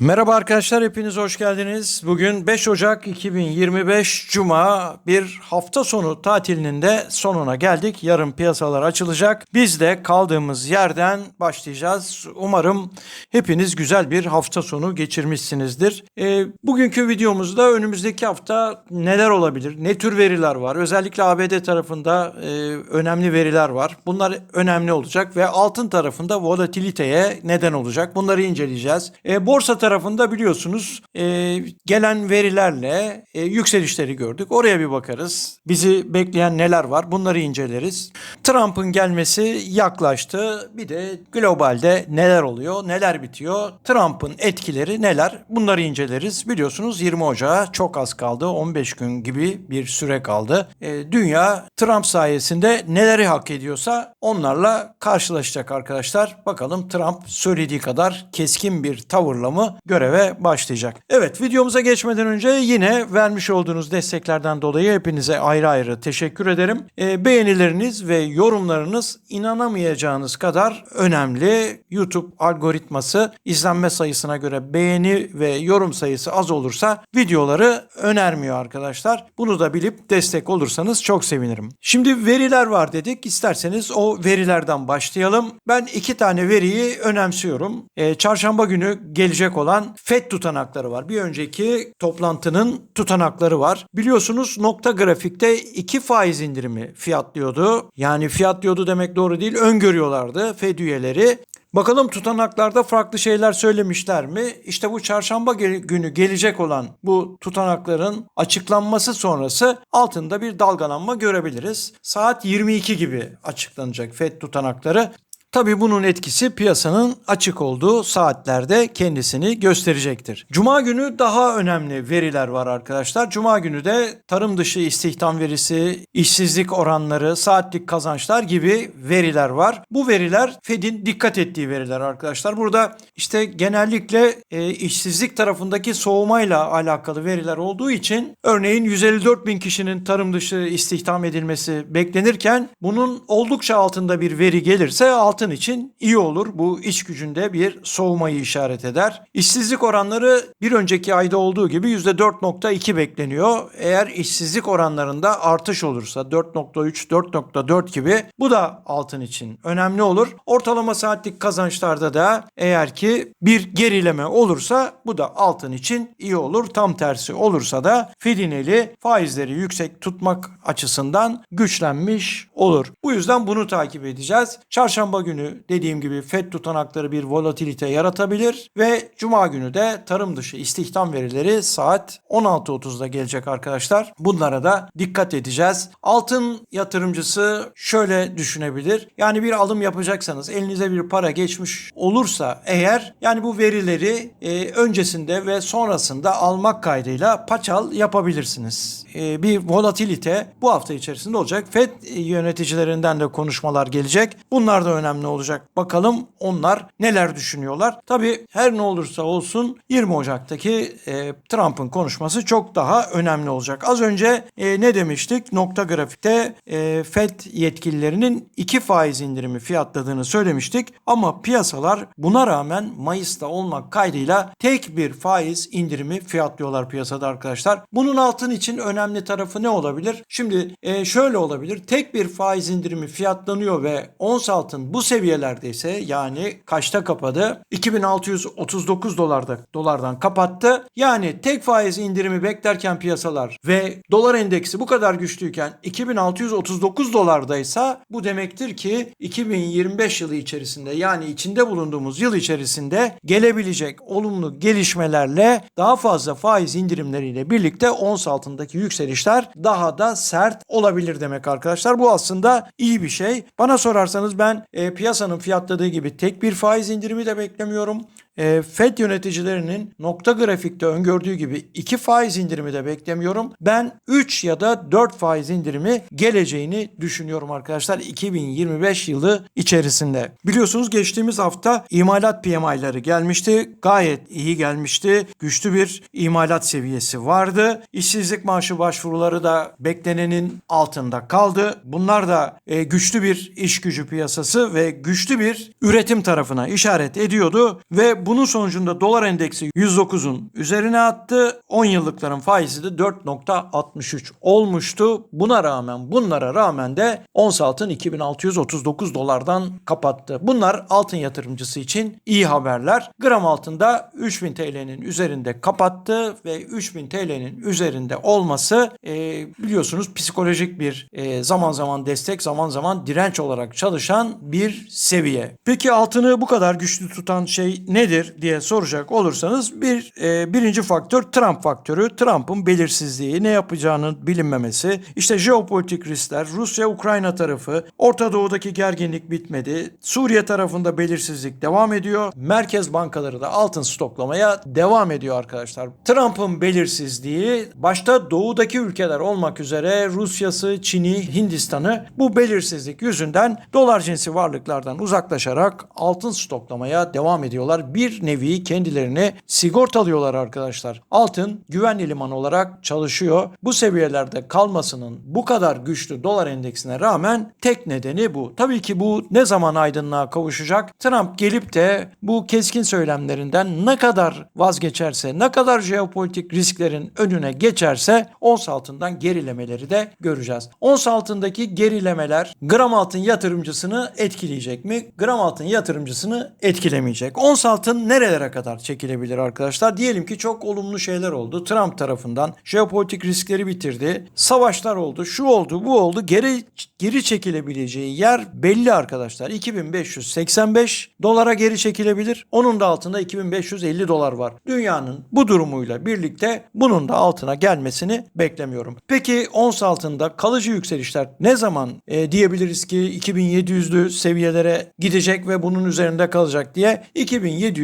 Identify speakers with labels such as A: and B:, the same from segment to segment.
A: Merhaba arkadaşlar hepiniz hoş geldiniz. Bugün 5 Ocak 2025 Cuma bir hafta sonu tatilinin de sonuna geldik. Yarın piyasalar açılacak. Biz de kaldığımız yerden başlayacağız. Umarım hepiniz güzel bir hafta sonu geçirmişsinizdir. Ee, bugünkü videomuzda önümüzdeki hafta neler olabilir? Ne tür veriler var? Özellikle ABD tarafında e, önemli veriler var. Bunlar önemli olacak ve altın tarafında volatiliteye neden olacak. Bunları inceleyeceğiz. E, borsa tarafında biliyorsunuz e, gelen verilerle e, yükselişleri gördük. Oraya bir bakarız. Bizi bekleyen neler var bunları inceleriz. Trump'ın gelmesi yaklaştı. Bir de globalde neler oluyor, neler bitiyor, Trump'ın etkileri neler bunları inceleriz. Biliyorsunuz 20 Ocağı çok az kaldı. 15 gün gibi bir süre kaldı. E, dünya Trump sayesinde neleri hak ediyorsa onlarla karşılaşacak arkadaşlar. Bakalım Trump söylediği kadar keskin bir tavırla mı göreve başlayacak. Evet videomuza geçmeden önce yine vermiş olduğunuz desteklerden dolayı hepinize ayrı ayrı teşekkür ederim. E, beğenileriniz ve yorumlarınız inanamayacağınız kadar önemli. YouTube algoritması izlenme sayısına göre beğeni ve yorum sayısı az olursa videoları önermiyor arkadaşlar. Bunu da bilip destek olursanız çok sevinirim. Şimdi veriler var dedik. İsterseniz o verilerden başlayalım. Ben iki tane veriyi önemsiyorum. E, çarşamba günü gelecek olan FED tutanakları var. Bir önceki toplantının tutanakları var. Biliyorsunuz nokta grafikte iki faiz indirimi fiyatlıyordu. Yani fiyatlıyordu demek doğru değil. Öngörüyorlardı FED üyeleri. Bakalım tutanaklarda farklı şeyler söylemişler mi? İşte bu çarşamba günü gelecek olan bu tutanakların açıklanması sonrası altında bir dalgalanma görebiliriz. Saat 22 gibi açıklanacak FED tutanakları. Tabii bunun etkisi piyasanın açık olduğu saatlerde kendisini gösterecektir. Cuma günü daha önemli veriler var arkadaşlar. Cuma günü de tarım dışı istihdam verisi, işsizlik oranları, saatlik kazançlar gibi veriler var. Bu veriler Fed'in dikkat ettiği veriler arkadaşlar. Burada işte genellikle e, işsizlik tarafındaki soğumayla alakalı veriler olduğu için örneğin 154 bin kişinin tarım dışı istihdam edilmesi beklenirken bunun oldukça altında bir veri gelirse altın için iyi olur. Bu iç gücünde bir soğumayı işaret eder. İşsizlik oranları bir önceki ayda olduğu gibi %4.2 bekleniyor. Eğer işsizlik oranlarında artış olursa 4.3, 4.4 gibi bu da altın için önemli olur. Ortalama saatlik kazançlarda da eğer ki bir gerileme olursa bu da altın için iyi olur. Tam tersi olursa da Fed'in eli faizleri yüksek tutmak açısından güçlenmiş olur. Bu yüzden bunu takip edeceğiz. Çarşamba günü dediğim gibi FED tutanakları bir volatilite yaratabilir ve cuma günü de tarım dışı istihdam verileri saat 16.30'da gelecek arkadaşlar. Bunlara da dikkat edeceğiz. Altın yatırımcısı şöyle düşünebilir. Yani bir alım yapacaksanız elinize bir para geçmiş olursa eğer yani bu verileri e, öncesinde ve sonrasında almak kaydıyla paçal yapabilirsiniz. E, bir volatilite bu hafta içerisinde olacak. FED yöneticilerinden de konuşmalar gelecek. Bunlar da önemli olacak. Bakalım onlar neler düşünüyorlar. Tabii her ne olursa olsun 20 Ocak'taki e, Trump'ın konuşması çok daha önemli olacak. Az önce e, ne demiştik? Nokta grafikte e, FED yetkililerinin iki faiz indirimi fiyatladığını söylemiştik. Ama piyasalar buna rağmen Mayıs'ta olmak kaydıyla tek bir faiz indirimi fiyatlıyorlar piyasada arkadaşlar. Bunun altın için önemli tarafı ne olabilir? Şimdi e, şöyle olabilir. Tek bir faiz indirimi fiyatlanıyor ve ons altın bu seviyelerdeyse yani kaçta kapadı? 2639 dolarda dolardan kapattı. Yani tek faiz indirimi beklerken piyasalar ve dolar endeksi bu kadar güçlüyken 2639 dolardaysa bu demektir ki 2025 yılı içerisinde yani içinde bulunduğumuz yıl içerisinde gelebilecek olumlu gelişmelerle daha fazla faiz indirimleriyle birlikte ons altındaki yükselişler daha da sert olabilir demek arkadaşlar. Bu aslında iyi bir şey. Bana sorarsanız ben e, piyasanın fiyatladığı gibi tek bir faiz indirimi de beklemiyorum. E, FED yöneticilerinin nokta grafikte öngördüğü gibi iki faiz indirimi de beklemiyorum. Ben 3 ya da 4 faiz indirimi geleceğini düşünüyorum arkadaşlar 2025 yılı içerisinde. Biliyorsunuz geçtiğimiz hafta imalat PMI'ları gelmişti. Gayet iyi gelmişti. Güçlü bir imalat seviyesi vardı. İşsizlik maaşı başvuruları da beklenenin altında kaldı. Bunlar da e, güçlü bir iş gücü piyasası ve güçlü bir üretim tarafına işaret ediyordu ve Ve bunun sonucunda dolar endeksi 109'un üzerine attı. 10 yıllıkların faizi de 4.63 olmuştu. Buna rağmen bunlara rağmen de ons altın 2639 dolardan kapattı. Bunlar altın yatırımcısı için iyi haberler. Gram altında 3000 TL'nin üzerinde kapattı ve 3000 TL'nin üzerinde olması e, biliyorsunuz psikolojik bir e, zaman zaman destek zaman zaman direnç olarak çalışan bir seviye. Peki altını bu kadar güçlü tutan şey nedir diye soracak olursanız bir e, birinci faktör Trump faktörü. Trump'ın belirsizliği, ne yapacağını bilinmemesi, işte jeopolitik riskler, Rusya-Ukrayna tarafı, Orta Doğu'daki gerginlik bitmedi, Suriye tarafında belirsizlik devam ediyor. Merkez bankaları da altın stoklamaya devam ediyor arkadaşlar. Trump'ın belirsizliği başta doğudaki ülkeler olmak üzere Rusya'sı, Çin'i, Hindistan'ı bu belirsizlik yüzünden dolar cinsi varlıklardan uzaklaşarak altın stoklamaya devam ediyorlar. Bir nevi kendilerini sigortalıyorlar arkadaşlar. Altın güvenli liman olarak çalışıyor. Bu seviyelerde kalmasının bu kadar güçlü dolar endeksine rağmen tek nedeni bu. Tabii ki bu ne zaman aydınlığa kavuşacak? Trump gelip de bu keskin söylemlerinden ne kadar vazgeçerse, ne kadar jeopolitik risklerin önüne geçerse ons altından gerilemeleri de göreceğiz. Ons altındaki gerilemeler gram altın yatırımcısını etkileyecek mi? Gram altın yatırımcısını etkilemeyecek. Ons altın nerelere kadar çekilebilir arkadaşlar? Diyelim ki çok olumlu şeyler oldu. Trump tarafından jeopolitik riskleri bitirdi. Savaşlar oldu, şu oldu, bu oldu. Geri geri çekilebileceği yer belli arkadaşlar. 2585 dolara geri çekilebilir. Onun da altında 2550 dolar var. Dünyanın bu durumuyla birlikte bunun da altına gelmesini beklemiyorum. Peki ons altında kalıcı yükselişler ne zaman e, diyebiliriz ki 2700'lü seviyelere gidecek ve bunun üzerinde kalacak diye 2790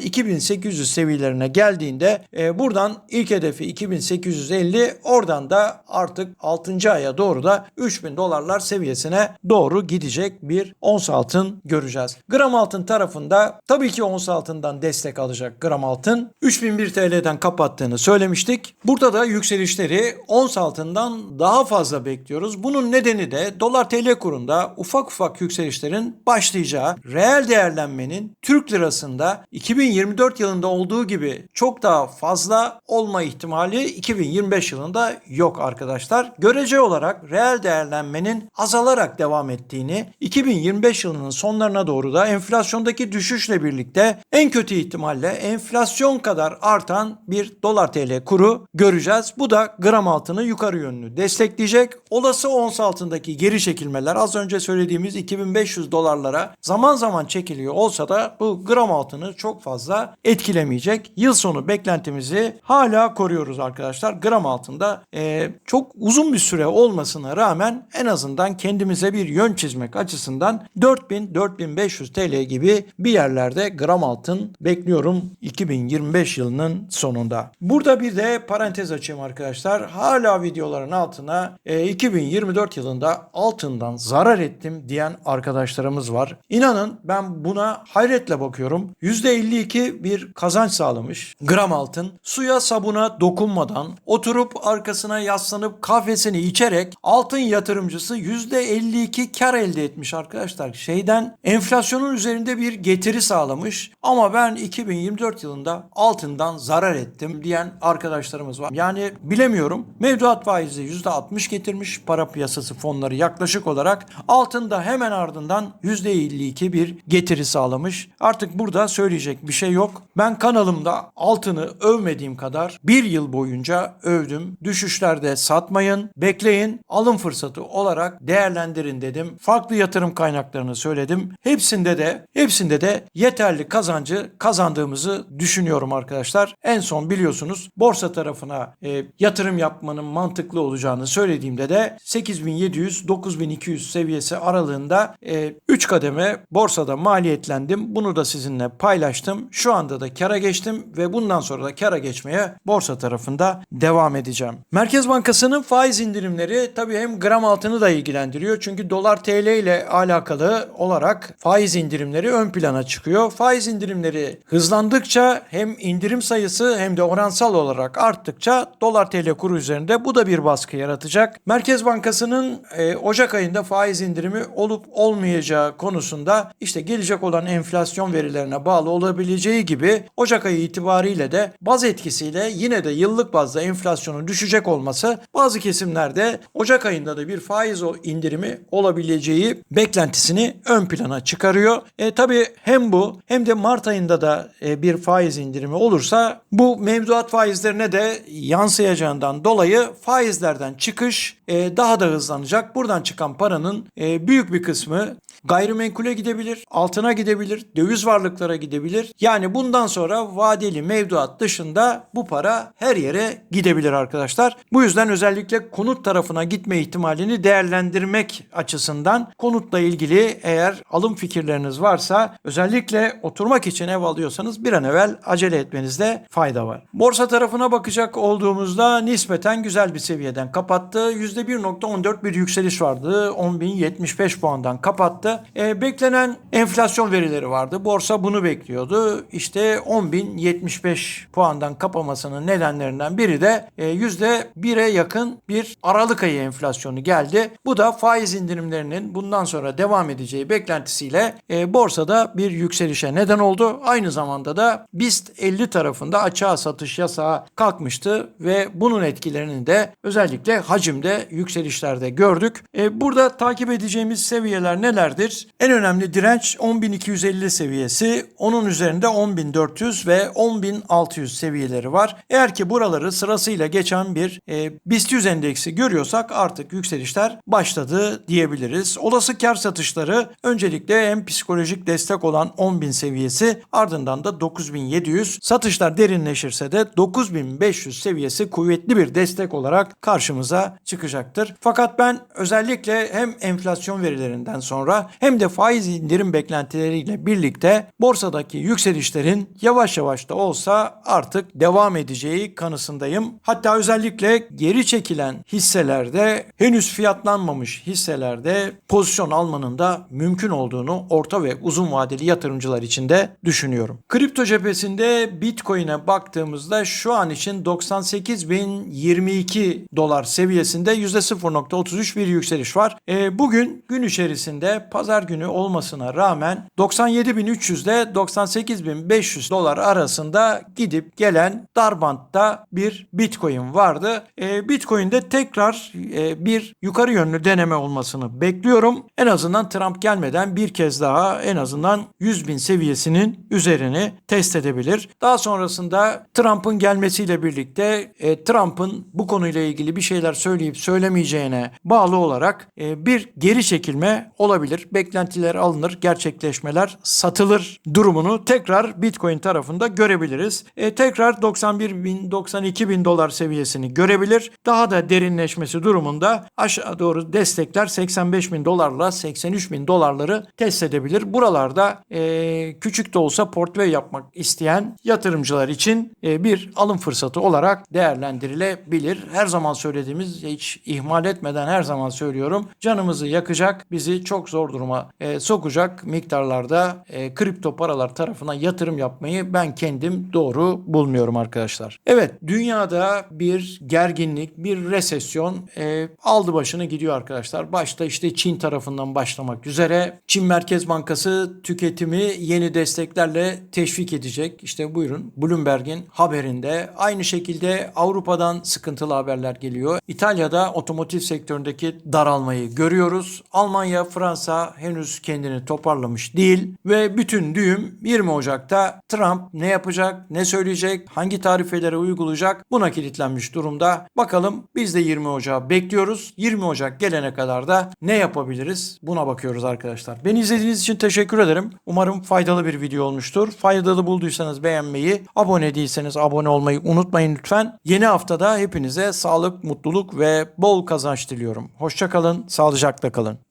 A: 2800 seviyelerine geldiğinde e, buradan ilk hedefi 2850 oradan da artık 6. aya doğru da 3000 dolarlar seviyesine doğru gidecek bir ons altın göreceğiz. Gram altın tarafında tabii ki ons altından destek alacak gram altın. 3001 TL'den kapattığını söylemiştik. Burada da yükselişleri ons altından daha fazla bekliyoruz. Bunun nedeni de dolar TL kurunda ufak ufak yükselişlerin başlayacağı, reel değerlenmenin Türk lirasında 2024 yılında olduğu gibi çok daha fazla olma ihtimali 2025 yılında yok arkadaşlar. Görece olarak reel değerlenmenin azalarak devam ettiğini, 2025 yılının sonlarına doğru da enflasyondaki düşüşle birlikte en kötü ihtimalle enflasyon kadar artan bir dolar TL kuru göreceğiz. Bu da gram altını yukarı yönlü destekleyecek. Olası ons altındaki geri çekilmeler az önce söylediğimiz 2500 dolarlara zaman zaman çekiliyor olsa da bu gram altını çok fazla etkilemeyecek. Yıl sonu beklentimizi hala koruyoruz arkadaşlar. Gram altında e, çok uzun bir süre olmasına rağmen en azından kendimize bir yön çizmek açısından 4000-4500 TL gibi bir yerlerde gram altın bekliyorum 2025 yılının sonunda. Burada bir de parantez açayım arkadaşlar. Hala videoların altına e, 2024 yılında altından zarar ettim diyen arkadaşlarımız var. İnanın ben buna hayretle bakıyorum. %52 bir kazanç sağlamış gram altın. Suya sabuna dokunmadan oturup arkasına yaslanıp kahvesini içerek altın yatırımcısı %52 kar elde etmiş arkadaşlar. Şeyden enflasyonun üzerinde bir getiri sağlamış ama ben 2024 yılında altından zarar ettim diyen arkadaşlarımız var. Yani bilemiyorum. Mevduat faizi %60 getirmiş para piyasası fonları yaklaşık olarak. Altında hemen ardından %52 bir getiri sağlamış. Artık burada söyleyecek bir şey yok. Ben kanalımda altını övmediğim kadar bir yıl boyunca övdüm. Düşüşlerde satmayın, bekleyin, alım fırsatı olarak değerlendirin dedim. Farklı yatırım kaynaklarını söyledim. Hepsinde de hepsinde de yeterli kazancı kazandığımızı düşünüyorum arkadaşlar. En son biliyorsunuz borsa tarafına e, yatırım yapmanın mantıklı olacağını söylediğimde de 8700-9200 seviyesi aralığında e, 3 kademe borsada maliyetlendim. Bunu da sizinle paylaştım. Şu anda da kara geçtim ve bundan sonra da kara geçmeye borsa tarafında devam edeceğim. Merkez Bankası'nın faiz indirimleri tabii hem gram altını da ilgilendiriyor. Çünkü dolar TL ile alakalı olarak faiz indirimleri ön plana çıkıyor. Faiz indirim indirimleri hızlandıkça hem indirim sayısı hem de oransal olarak arttıkça dolar TL kuru üzerinde bu da bir baskı yaratacak. Merkez Bankası'nın e, Ocak ayında faiz indirimi olup olmayacağı konusunda işte gelecek olan enflasyon verilerine bağlı olabileceği gibi Ocak ayı itibariyle de baz etkisiyle yine de yıllık bazda enflasyonun düşecek olması bazı kesimlerde Ocak ayında da bir faiz o indirimi olabileceği beklentisini ön plana çıkarıyor. E, tabii hem bu hem de Mart ayında da e, bir faiz indirimi olursa bu mevduat faizlerine de yansıyacağından dolayı faizlerden çıkış e, daha da hızlanacak. Buradan çıkan paranın e, büyük bir kısmı gayrimenkule gidebilir, altına gidebilir, döviz varlıklara gidebilir. Yani bundan sonra vadeli mevduat dışında bu para her yere gidebilir arkadaşlar. Bu yüzden özellikle konut tarafına gitme ihtimalini değerlendirmek açısından konutla ilgili eğer alım fikirleriniz varsa özellikle oturmak için ev alıyorsanız bir an evvel acele etmenizde fayda var. Borsa tarafına bakacak olduğumuzda nispeten güzel bir seviyeden kapattı. %1.14 bir yükseliş vardı. 10.075 puandan kapattı. E, beklenen enflasyon verileri vardı. Borsa bunu bekliyordu. İşte 10.075 puandan kapamasının nedenlerinden biri de e, %1'e yakın bir Aralık ayı enflasyonu geldi. Bu da faiz indirimlerinin bundan sonra devam edeceği beklentisiyle e, borsada bir yükselişe neden oldu. Aynı zamanda da BIST 50 tarafında açığa satış yasağı kalkmıştı ve bunun etkilerini de özellikle hacimde yükselişlerde gördük. E, burada takip edeceğimiz seviyeler nelerdir? En önemli direnç 10.250 seviyesi. Onun üzerinde 10.400 ve 10.600 seviyeleri var. Eğer ki buraları sırasıyla geçen bir e, BIST 100 endeksi görüyorsak artık yükselişler başladı diyebiliriz. Olası kar satışları öncelikle hem psikolojik destek olan 10.000 seviyesi ardından da 9.700 satışlar derinleşirse de 9.500 seviyesi kuvvetli bir destek olarak karşımıza çıkacaktır. Fakat ben özellikle hem enflasyon verilerinden sonra hem de faiz indirim beklentileriyle birlikte borsadaki yükselişlerin yavaş yavaş da olsa artık devam edeceği kanısındayım. Hatta özellikle geri çekilen hisselerde henüz fiyatlanmamış hisselerde pozisyon almanın da mümkün olduğunu orta ve uzun vadeli yatırımcılar için de düşünüyorum. Kripto cephesinde Bitcoin'e baktığımızda şu an için 98.022 dolar seviyesinde %0.33 bir yükseliş var. E, bugün gün içerisinde pazar günü olmasına rağmen 97.300 ile 98.500 dolar arasında gidip gelen darbantta bir Bitcoin vardı. E, Bitcoin'de tekrar e, bir yukarı yönlü deneme olmasını bekliyorum. En azından Trump gelmeden bir kez daha en azından 100 bin seviyesinin üzerini test edebilir. Daha sonrasında Trump'ın gelmesiyle birlikte e, Trump'ın bu konuyla ilgili bir şeyler söyleyip söylemeyeceğine bağlı olarak e, bir geri çekilme olabilir. Beklentiler alınır, gerçekleşmeler satılır durumunu tekrar Bitcoin tarafında görebiliriz. E, tekrar 91 bin, 92 bin dolar seviyesini görebilir. Daha da derinleşmesi durumunda aşağı doğru destekler 85 bin dolarla 83 bin dolarları test edebilir. Buralarda e, küçük de olsa portföy yapmak isteyen yatırımcılar için e, bir alım fırsatı olarak değerlendirilebilir. Her zaman söylediğimiz hiç ihmal etmeden her zaman söylüyorum. Canımızı yakacak, bizi çok zor duruma e, sokacak miktarlarda e, kripto paralar tarafına yatırım yapmayı ben kendim doğru bulmuyorum arkadaşlar. Evet dünyada bir gerginlik, bir resesyon e, aldı başını gidiyor arkadaşlar. Başta işte Çin tarafından başlamak üzere Çin Merkez Bankası tüketimi yeni desteklerle teşvik edecek. İşte buyurun Bloomberg'in haberinde aynı şekilde Avrupa'dan sıkıntılı haberler geliyor. İtalya'da otomotiv sektöründeki daralmayı görüyoruz. Almanya, Fransa henüz kendini toparlamış değil ve bütün düğüm 20 Ocak'ta Trump ne yapacak, ne söyleyecek, hangi tarifeleri uygulayacak buna kilitlenmiş durumda. Bakalım biz de 20 Ocak'ı bekliyoruz. 20 Ocak gelene kadar da ne yapabiliriz buna bakıyoruz arkadaşlar. Beni izlediğiniz için teşekkür ederim. Umarım faydalı bir video olmuştur. Faydalı bulduysanız beğenmeyi, abone değilseniz abone olmayı unutmayın lütfen. Yeni haftada hepinize sağlık, mutluluk ve bol kazanç diliyorum. Hoşçakalın, sağlıcakla kalın.